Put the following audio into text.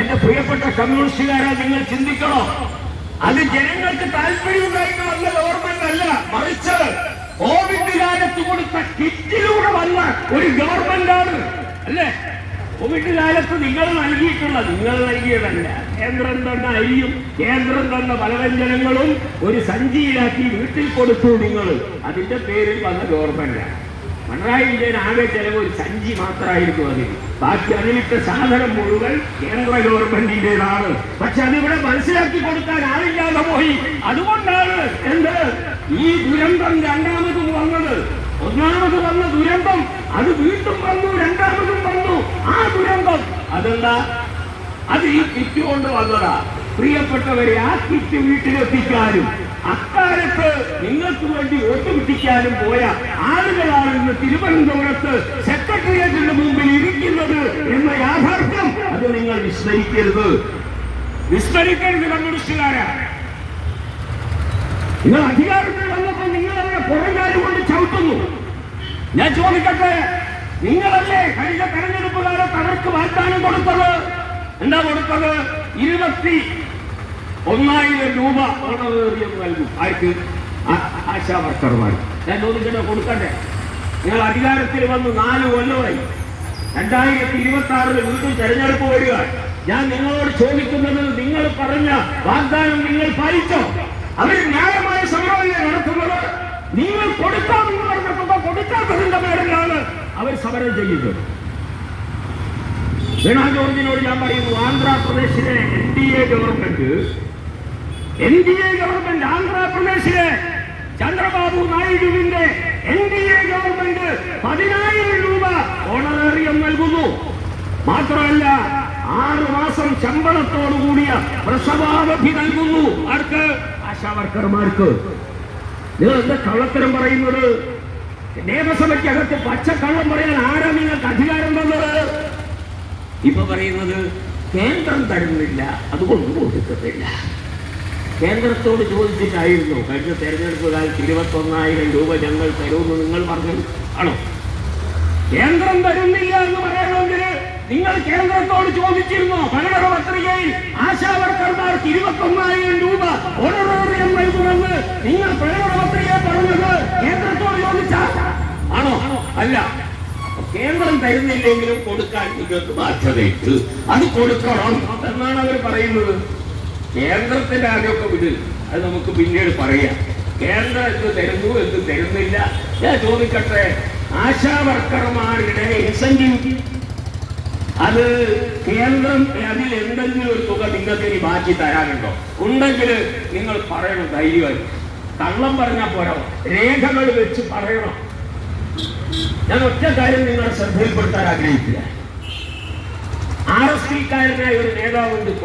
എന്റെ പ്രിയപ്പെട്ട കമ്മ്യൂണിസ്റ്റുകാരെ നിങ്ങൾ ചിന്തിക്കണോ? അത് ജനങ്ങൾക്ക് താല്പര്യമുണ്ടായിട്ട് വന്ന ഗവൺമെന്റ് അല്ല മറിച്ച് കോവിഡ് കാലത്ത് കൊടുത്ത കിറ്റിലൂടെ വന്ന ഒരു ഗവൺമെന്റ് ആണ് അല്ലേ? കോവിഡ് കാലത്ത് നിങ്ങൾ നൽകിയിട്ടുള്ള നിങ്ങൾ നൽകിയതല്ല. കേന്ദ്രം തന്ന അരിയും കേന്ദ്രം തന്ന പലവ്യഞ്ജനങ്ങളും ഒരു സഞ്ചിയിലാക്കി വീട്ടിൽ കൊടുത്തു നിങ്ങൾ. അതിന്റെ പേരിൽ വന്ന ഗവൺമെന്റാണ്. പിണറായി വിജയൻ ആകെ ചെലവ് ഒരു സഞ്ചി മാത്രമായിരിക്കും അതിൽ ബാക്കി അതിലിട്ട സാധനം മുഴുവൻ കേന്ദ്ര ഗവൺമെന്റിന്റേതാണ്. പക്ഷെ അതിവിടെ മനസ്സിലാക്കി കൊടുക്കാൻ ആളില്ലാതെ പോയി. അതുകൊണ്ടാണ് എന്ത്? ഈ ദുരന്തം രണ്ടാമതും വന്നത്. ഒന്നാമത് വന്ന ദുരന്തം അത് വീണ്ടും വന്നു രണ്ടാമതും വന്നു. ആ ദുരന്തം അതെന്താ? അത് ഈ കിറ്റ് കൊണ്ട് വന്നതാ. പ്രിയപ്പെട്ടവരെ ആ കിറ്റ് വീട്ടിലെത്തിക്കാനും അക്കാലത്ത് നിങ്ങൾക്ക് വേണ്ടി വോട്ട് പിടിക്കാനും പോയ ആളുകളാണ് ഇന്ന് തിരുവനന്തപുരത്ത് സെക്രട്ടേറിയറ്റിന്റെ മുമ്പിൽ ഇരിക്കുന്നത് എന്ന യാഥാർത്ഥ്യം. അത് നിങ്ങൾ വിസ്മരിക്കരുത്. വിസ്മരിക്കരുത് കമ്മ്യൂണിസ്റ്റുകാരാ. നിങ്ങൾ അധികാരത്തിൽ വന്നപ്പോൾ നിങ്ങൾ അവരെ പുറംകാലം കൊണ്ട് ചവിട്ടുന്നു. ഞാൻ ചോദിക്കട്ടെ നിങ്ങളല്ലേ കഴിഞ്ഞ തെരഞ്ഞെടുപ്പ് കാലത്ത് അവർക്ക് വാഗ്ദാനം കൊടുത്തത്? എന്താ കൊടുത്തത്? ഇരുപത്തി ഒന്നായിരം രൂപ നൽകും. ആർക്ക്? ആശാ വർക്കർമാർ. ഞാൻ ചോദിക്കട്ടെ കൊടുക്കട്ടെ? നിങ്ങൾ അധികാരത്തിൽ വന്ന് നാല് കൊല്ലമായി. രണ്ടായിരത്തി ഇരുപത്തി ആറിൽ വീണ്ടും തെരഞ്ഞെടുപ്പ് വരിക. ഞാൻ നിങ്ങളോട് ചോദിക്കുന്നത് നിങ്ങൾ പറഞ്ഞ വാഗ്ദാനം നിങ്ങൾ പാലിച്ചോ? അവർ ന്യായമായ സമരമല്ലേ നടത്തുന്നത് നിങ്ങൾ കൊടുക്കാമെന്ന് പറഞ്ഞിട്ടുണ്ടോ. കൊടുക്കാത്തതിന്റെ പേരിലാണ് അവർ സമരം ചെയ്യുന്നത്. വീണാ ജോർജിനോട് ഞാൻ പറയുന്നു ആന്ധ്രാപ്രദേശിലെ N D A government N D A government ആന്ധ്രാപ്രദേശിലെ ചന്ദ്രബാബു നായിഡുവിന്റെ എൻ ഡി എ ഗവൺമെന്റ് പതിനായിരം രൂപ ഓണറേറിയം നൽകുന്നു. മാത്രമല്ല ആറ് മാസം ശമ്പളത്തോടു കൂടിയ പ്രസവാവധി നൽകുന്നു. ആർക്ക്? ആശാവർക്കർമാർക്ക്. നിങ്ങൾ എന്താ കള്ളത്തരം പറയുന്നത്? നിയമസഭയ്ക്കകത്ത് പച്ചക്കള്ളം പറയാൻ ആരാ നിങ്ങൾക്ക് അധികാരം തന്നത്? ഇപ്പൊ പറയുന്നത് കേന്ദ്രം തരുന്നില്ല അതുകൊണ്ട് കൊടുക്കത്തില്ല. കേന്ദ്രത്തോട് ചോദിച്ചിട്ടായിരുന്നു കഴിഞ്ഞ തെരഞ്ഞെടുപ്പ് കാലത്ത് ഇരുപത്തൊന്നായിരം രൂപ ഞങ്ങൾ തരുമെന്ന് നിങ്ങൾ പറഞ്ഞു ആണോ? കേന്ദ്രം തരുന്നില്ല എന്ന് പറയണമെങ്കിൽ നിങ്ങൾ കേന്ദ്രത്തോട് ചോദിച്ചിരുന്നോ? ഭരണ പത്രികയിൽ ആശാവർക്കർമാർക്ക് ഇരുപത്തൊന്നായിരം രൂപ ഓണറേറിയം നൽകുമെന്ന് നിങ്ങൾ ഭരണ പത്രിക പറഞ്ഞത് കേന്ദ്രത്തോട് ചോദിച്ച? ആണോ? അല്ല. കേന്ദ്രം തരുന്നില്ലെങ്കിലും കൊടുക്കാൻ നിങ്ങൾക്ക് ബാധ്യതയുണ്ട്. അത് കൊടുക്കണം എന്നാണ് അവർ പറയുന്നത്. കേന്ദ്രത്തിന്റെ ആദ്യമൊക്കെ വിട് അത് നമുക്ക് പിന്നീട് പറയാം. കേന്ദ്രം എന്ത് തരുന്നു എന്ത് തരുന്നില്ല? ഞാൻ ചോദിക്കട്ടെ ആശാ വർക്കർമാരുടെ ഇൻസെന്റീവ് അത് കേന്ദ്രം അതിൽ എന്തെങ്കിലും ഒരു തുക നിങ്ങൾക്ക് ഇനി മാറ്റി തരാനുണ്ടോ? ഉണ്ടെങ്കിൽ നിങ്ങൾ പറയണം ധൈര്യമായി. കള്ളം പറഞ്ഞാൽ പോരാ. രേഖകൾ വെച്ച് പറയണം. ഞാൻ ഒറ്റ കാര്യം നിങ്ങളെ ശ്രദ്ധയിൽപ്പെടുത്താൻ ആഗ്രഹിക്കില്ല. ആർ എസ് പിക്കാരനായ ഒരു നേതാവുണ്ട്